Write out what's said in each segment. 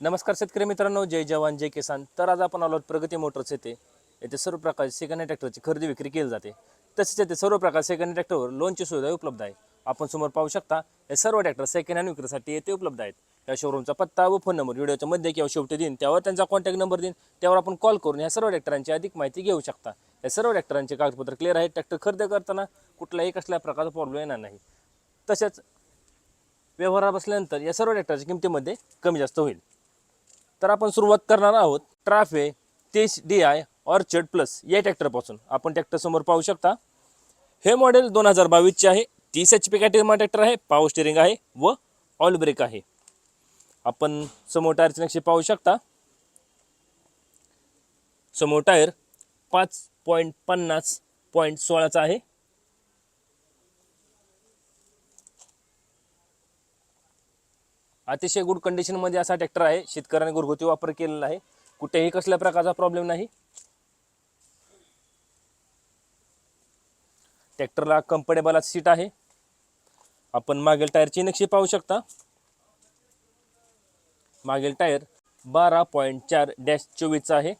नमस्कार शेतकरी मित्रांनो जय जवान जय किसान. तर आज आपण आलो प्रगती मोटर्स येथे. येथे सर्व प्रकारचे सेकंड ट्रॅक्टरची खरेदी विक्री केली जाते. तसेच येथे सर्व प्रकार सेकंड ट्रॅक्टरवर लोनची सुविधा उपलब्ध आहे. आपण समोर पाहू शकता हे सर्व ट्रॅक्टर सेकंड हँड विक्रीसाठी येथे उपलब्ध आहेत. या शोरूमचा पत्ता व फोन नंबर व्हिडिओच्या मध्ये किंवा शेवटी देईन. त्यावर त्यांचा कॉन्टॅक्ट नंबर देईन. त्यावर आपण कॉल करून या सर्व ट्रॅक्टरांची अधिक माहिती घेऊ शकता. या सर्व ट्रॅक्टरांचे कागदपत्र क्लिअर आहेत. ट्रॅक्टर खरेदी करताना कुठलाही कसल्या प्रकारचा प्रॉब्लेम येणार नाही. तसेच व्यवहारात बसल्यानंतर या सर्व ट्रॅक्टरच्या किमतीमध्ये कमी जास्त होईल. तर आपण सुरुवात करणार आहोत ट्राफे तीस डी आय ऑर्चर्ड प्लस या ट्रॅक्टरपासून. आपण ट्रॅक्टरसमोर पाहू शकता. हे मॉडेल दोन हजार बावीसचे आहे. तीस एच पी कॅटेगरीमा ट्रॅक्टर आहे. पावर स्टेरिंग आहे व ऑल ब्रेक आहे. आपण समोर टायरचे नक्षी पाहू शकता. समोर टायर पाच पॉईंट पन्नास पॉईंट सोळाचा आहे. अतिशय गुड कंडिशनमध्ये असा ट्रॅक्टर आहे. शेतकऱ्याने घरगुती वापर केलेला आहे. कुठेही कसल्या प्रकारचा प्रॉब्लेम नाही. ट्रॅक्टरला कम्फर्टेबल सीट आहे. आपण मागील टायरची नक्षी पाहू शकता. मागील टायर बारा पॉईंट चार डॅश चोवीसचा आहे.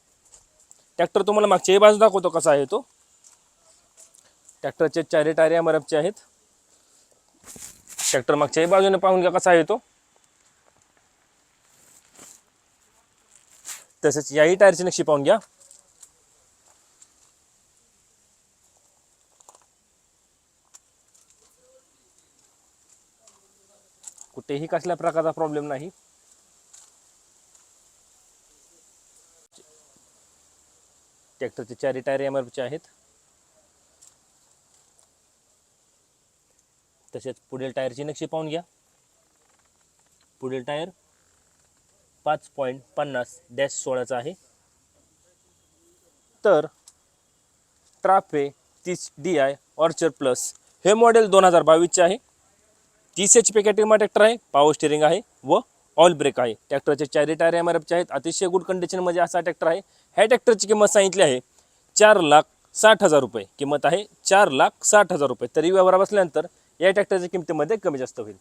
ट्रॅक्टर तुम्हाला मागच्याही बाजू दाखवतो कसा आहे तो. ट्रॅक्टरचे चारही टायर एम आहेत. ट्रॅक्टर मागच्याही बाजूने पाहून घ्या कसा आहे तो. तसेच याही टायरची नक्षी पाहून घ्या. कुठेही कसल्या प्रकारचा प्रॉब्लेम नाही. ट्रॅक्टरचे चारी टायर एम चे आहेत. तसेच पुढील टायरची नक्षी पाहून घ्या. पुढील टायर पाच पॉईंट पन्नास डॅश सोळाचा आहे. तर ट्राफे तीस डी आय ऑर्चर प्लस हे मॉडेल दोन हजार बावीसचे आहे. तीस एच पी कॅटेगरीमा ट्रॅक्टर आहे पॉवर स्टेरिंग आहे व ऑल ब्रेक आहे. ट्रॅक्टरचे चारही टायर एम आर एफचे आहेत. अतिशय गुड कंडिशनमध्ये असा ट्रॅक्टर आहे. ह्या ट्रॅक्टरची किंमत सांगितली आहे चार लाख साठ हजार रुपये. किंमत आहे चार लाख साठ हजार रुपये. तरी व्यवहार बसल्यानंतर या ट्रॅक्टरच्या किमतीमध्ये कमी जास्त होईल.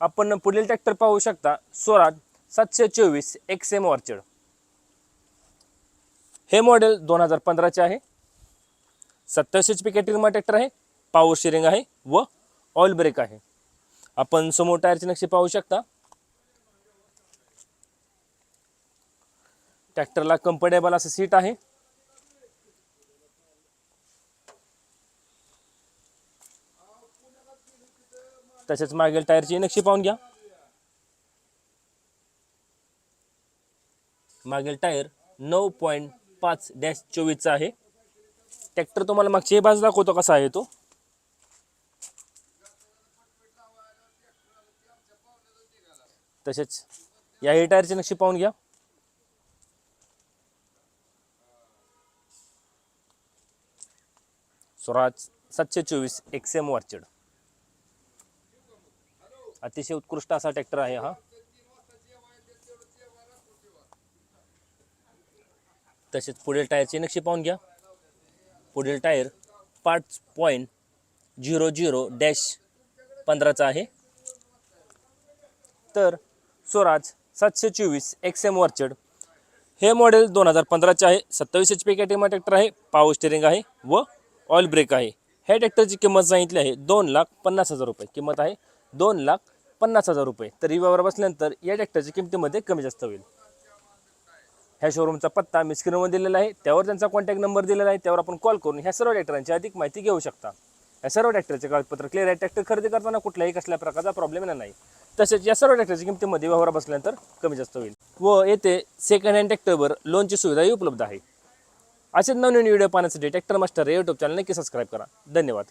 आपण पुढील ट्रॅक्टर पाहू शकता. स्वराज सातशे चोवीस एक्स एम ऑर्चर्ड हे मॉडेल दोन हजार पंधराचे आहे. सत्तावीस एच पी कॅटेगरीमा ट्रॅक्टर आहे. पावर शेअरिंग आहे व ऑइल ब्रेक आहे. आपण समोर टायरची नक्षी पाहू शकता. ट्रॅक्टरला कम्फर्टेबल असं सीट आहे. तसेच मागील टायरची नक्षी पाहून घ्या. मागील टायर नऊ पॉईंट पाच डॅश चोवीसचा आहे. ट्रॅक्टर तुम्हाला मागची बाजू दाखवतो कसा आहे तो. तसेच याही टायरची नक्षी पाहून घ्या. स्वराज सातशे चोवीस एक्स एम वॉर्चड. अतिशय उत्कृष्ट असा ट्रॅक्टर आहे हा. तसेच पुढील टायरची नक्षी पाहून घ्या. पुढील टायर पाच पॉईंट झिरो झिरो डॅश पंधराचा आहे. तर स्वराज सातशे चोवीस एक्स एम वॉर्चड हे मॉडेल दोन हजार पंधराचे आहे. सत्तावीस एच पी कॅटेमा ट्रॅक्टर आहे. पावर स्टेरिंग आहे व ऑइल ब्रेक आहे. ह्या ट्रॅक्टरची किंमत सांगितली आहे. दोन लाख पन्नास हजार रुपये. किंमत आहे दोन लाख पन्नास हजार रुपये. तरी व्यवहार बसल्यानंतर या ट्रॅक्टरच्या किमतीमध्ये कमी जास्त होईल. ह्या शोरूमचा पत्ता मी स्क्रीनवर दिलेला आहे. त्यावर त्यांचा कॉन्टॅक्ट नंबर दिलेला आहे. त्यावर आपण कॉल करून ह्या सर्व ट्रॅक्टरांची अधिक माहिती घेऊ शकता. या सर्व ट्रॅक्टरचे कागदपत्र क्लिअर आहे ट्रॅक्टर खरेदी करताना कुठल्याही कसल्या प्रकारचा प्रॉब्लेम येणार नाही. तसेच या सर्व ट्रॅक्टरच्या किमतीमध्ये व्यवहार बसल्यानंतर कमी जास्त होईल व येथे सेकंड हँड ट्रॅक्टरवर लोनची सुविधाही उपलब्ध आहे. असेच नवीन व्हिडिओ पाहण्यासाठी ट्रॅक्टर मास्टर या यूट्यूब चॅनल नक्की सबस्क्राईब करा. धन्यवाद.